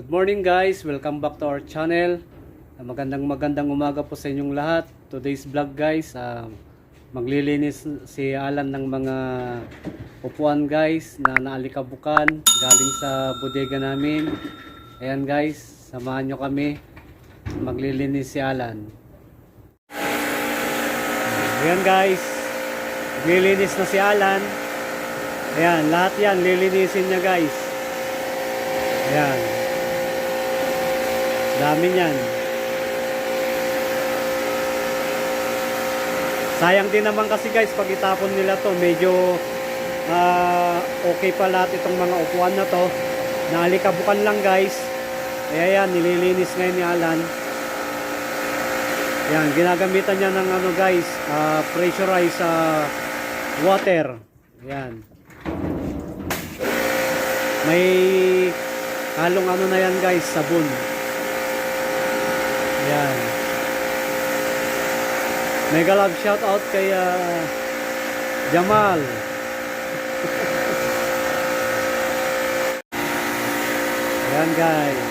Good morning guys, welcome back to our channel. Ah, Magandang magandang umaga po sa inyong lahat. Today's vlog guys, ah, maglilinis si Alan ng mga upuan guys na naalikabukan galing sa bodega namin. Ayan guys, samahan nyo kami. Maglilinis si Alan. Ayan guys, maglilinis na si Alan. Ayan, lahat yan lilinisin niya guys. Ayan. Dami niyan. Sayang din naman kasi guys pag itapon nila to medyo ah, okay pa lahat itong mga upuan na to. Naalikabukan lang guys. Kaya yan, nililinis ngayon ni Alan. Yan, ginagamitan niya ng ano guys, ah, pressurized ah, water. Yan. May halong ano na yan guys, sabon. Yan. Mega love shout out kay ah, Jamal. Ayan guys.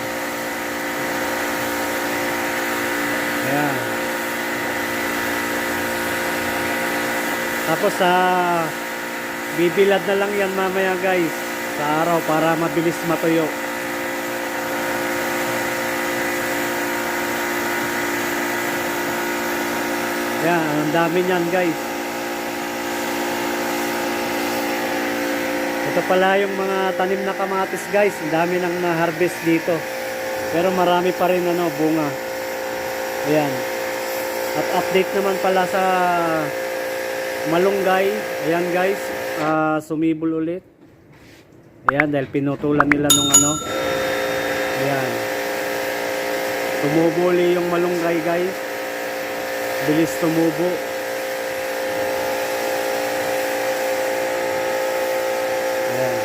Ayan. Tapos sa bibilad na lang yan mamaya guys sa araw para mabilis matuyo. Yan, ang dami niyan guys. Ito pala yung mga tanim na kamatis guys. Ang dami nang na-harvest dito. Pero marami pa rin ano, bunga. Ayan. At update naman pala sa malunggay. Ayan guys. ah, sumibol ulit. Ayan, dahil pinutulan nila nung ano. Ayan. Tumubuli yung malunggay guys bilis tumubo Ayan.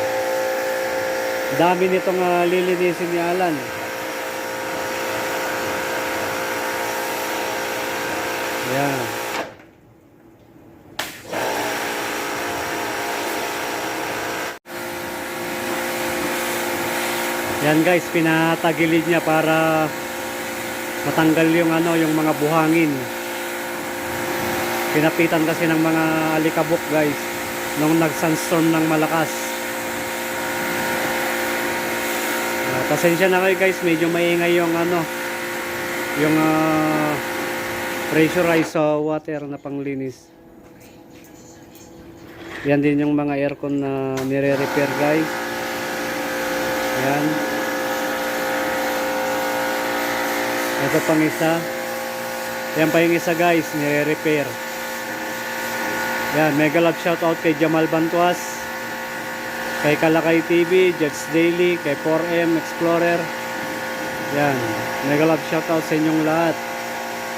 dami nitong uh, lilinisin ni Alan Ayan. Yan guys, pinatagilid niya para matanggal yung ano, yung mga buhangin. Pinapitan kasi ng mga alikabok guys nung nag-sunstorm ng malakas. Ah, pasensya na kayo guys, medyo maingay yung ano yung ah, pressurized sa water na panglinis. Yan din yung mga aircon na nire-repair guys. Yan. Ito pang isa. Yan pa yung isa guys, nire-repair. Yan, mega love shout out kay Jamal Bantuas, kay Kalakay TV, Jets Daily, kay 4M Explorer. Yan, mega love shout out sa inyong lahat.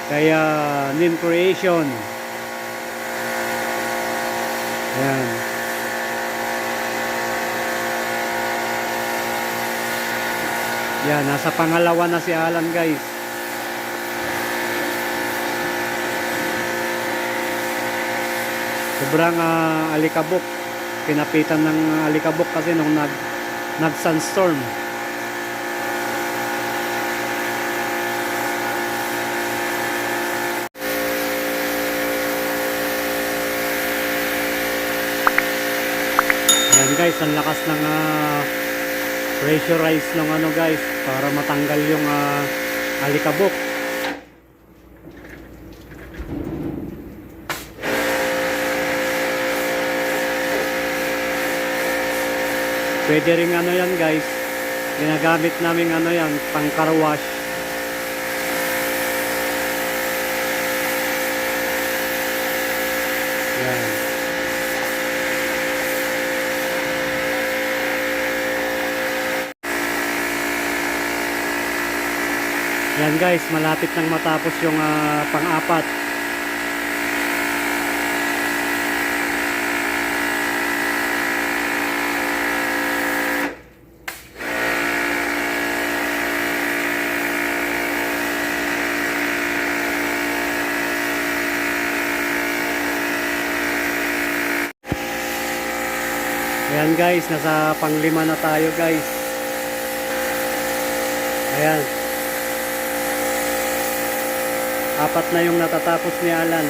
Kay uh, Nin Creation. Yan. Yan, nasa pangalawa na si Alan guys. Sobrang ah, alikabok pinapitan ng alikabok kasi nung nag nag sunstorm Ayan guys, ang lakas ng ah, pressurize ng ano guys para matanggal yung ah, alikabok. Pwede rin ano yan guys. Ginagamit namin ano yan, pang car wash. Yan. Yan guys, malapit nang matapos yung ah, pang-apat. Guys, nasa panglima na tayo guys. Ayan. Apat na yung natatapos ni Alan.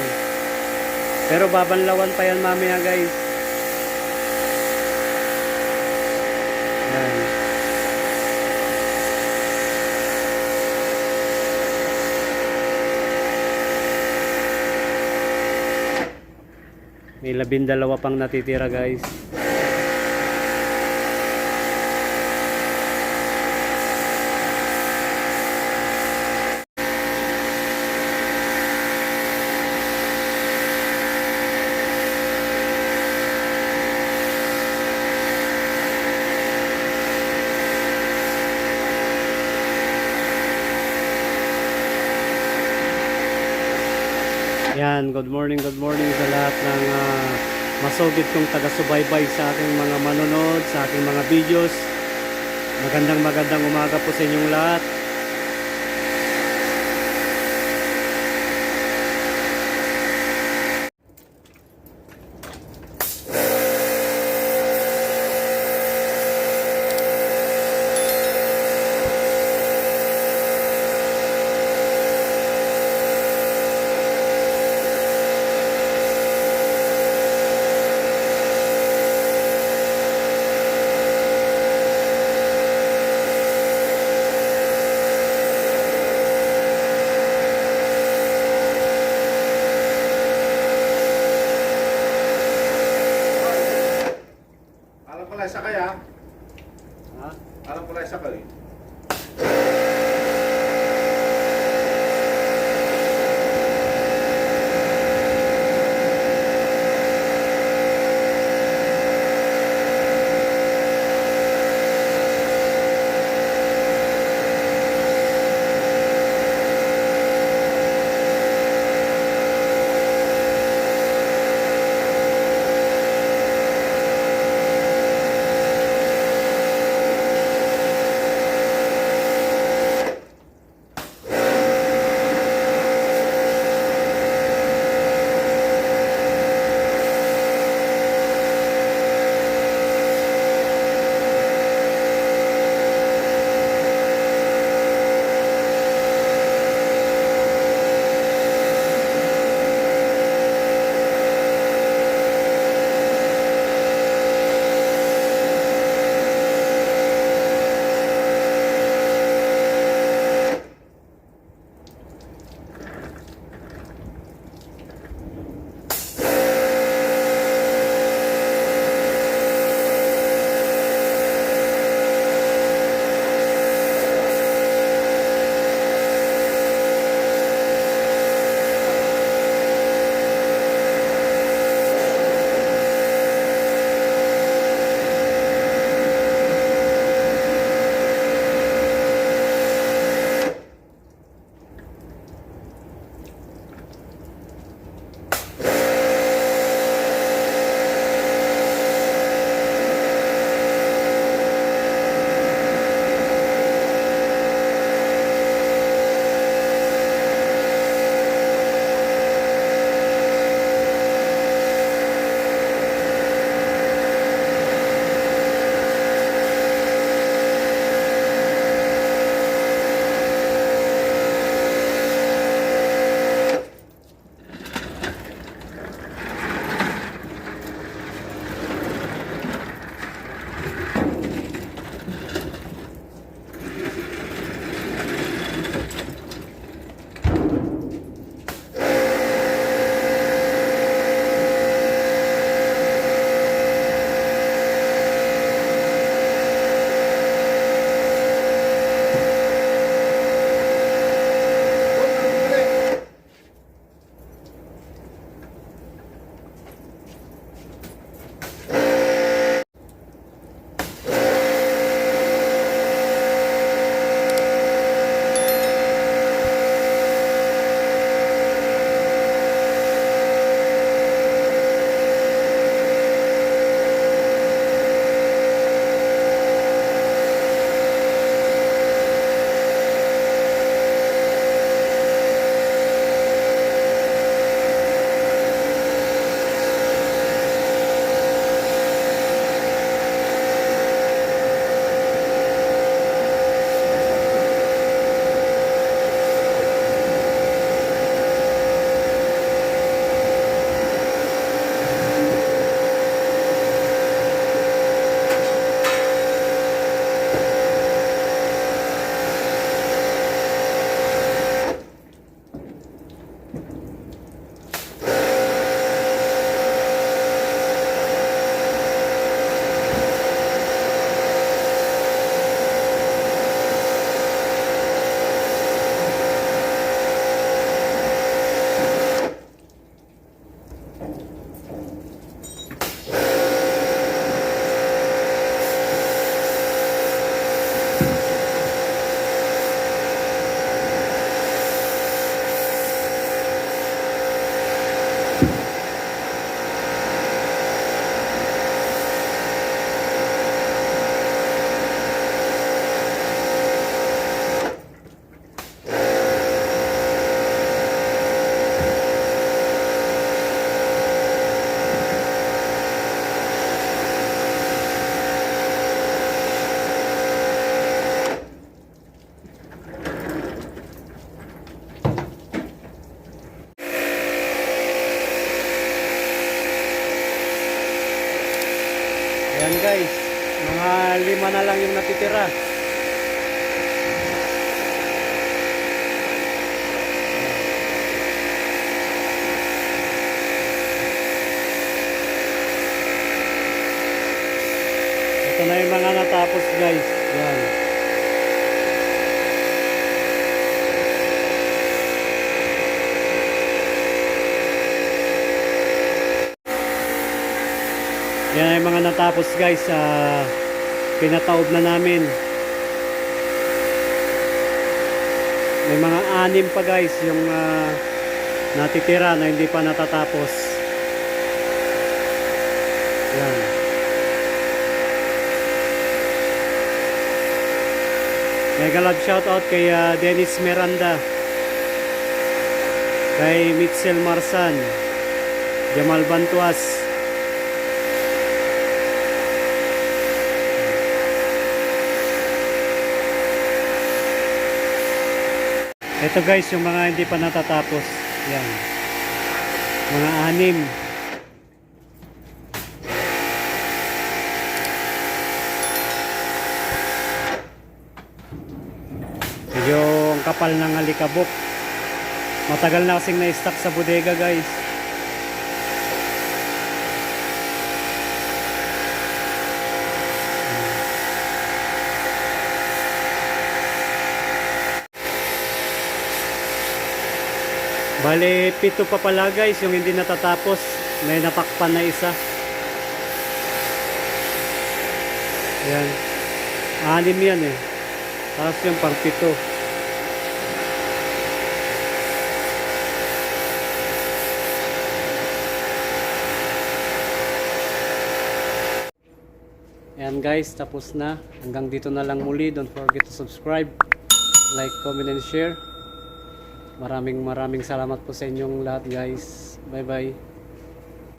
Pero babanlawan pa yan mamaya guys. Ayan. May labindalawa pang natitira guys. Yan, good morning, good morning sa lahat ng uh, masugid kong taga-subaybay sa aking mga manonood, sa aking mga videos. Magandang magandang umaga po sa inyong lahat. Alam ko lang sa kawin. Natitira. Ito na yung mga natapos guys. Yan. Yan ay mga natapos guys. ah pinataob na namin. May mga anim pa guys yung ah, natitira na hindi pa natatapos. Yan. Mega love shoutout kay ah, Dennis Miranda. Kay Mitchell Marsan. Jamal Bantuas. Ito guys, yung mga hindi pa natatapos. Yan. Mga anim. Yung kapal ng alikabok. Matagal na kasing na-stock sa bodega guys. Bale, pito pa pala guys yung hindi natatapos. May natakpan na isa. Yan. Anim yan eh. Tapos yung pang pito. Yan guys, tapos na. Hanggang dito na lang muli. Don't forget to subscribe, like, comment, and share. Maraming maraming salamat po sa inyong lahat guys. Bye bye.